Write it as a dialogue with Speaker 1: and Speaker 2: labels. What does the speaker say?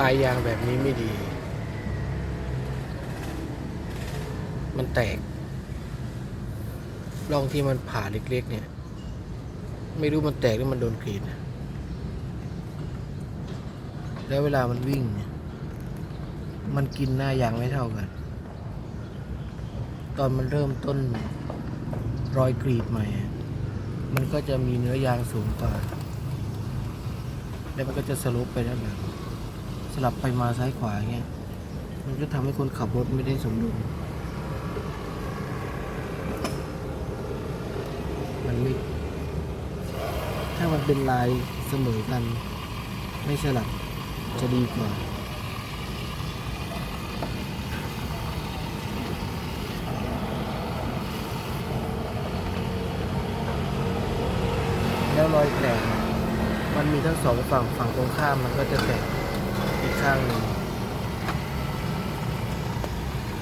Speaker 1: ลายยางแบบนี้ไม่ดี มันแตกร่องที่มันผ่าเล็กๆ เนี่ย ไม่รู้มันแตกหรือมันโดนกรีดนะแล้วเวลามันวิ่งเนี่ย มันกินหน้ายางไม่เท่ากัน ตอนมันเริ่มต้นรอยกรีดใหม่ มันก็จะมีเนื้อยางสูงกว่า แล้วมันก็จะสลบไปด้านหลัง สลับไปมาซ้ายขวาเงี้ย มันก็ทำให้คนขับรถไม่ได้สมดุล มันไม่ ถ้ามันเป็นลายเสมอกัน ไม่สลับจะดีกว่าแล้วรอยแตก มันมีทั้งสองฝั่งฝั่งตรงข้ามมันก็จะแตก 看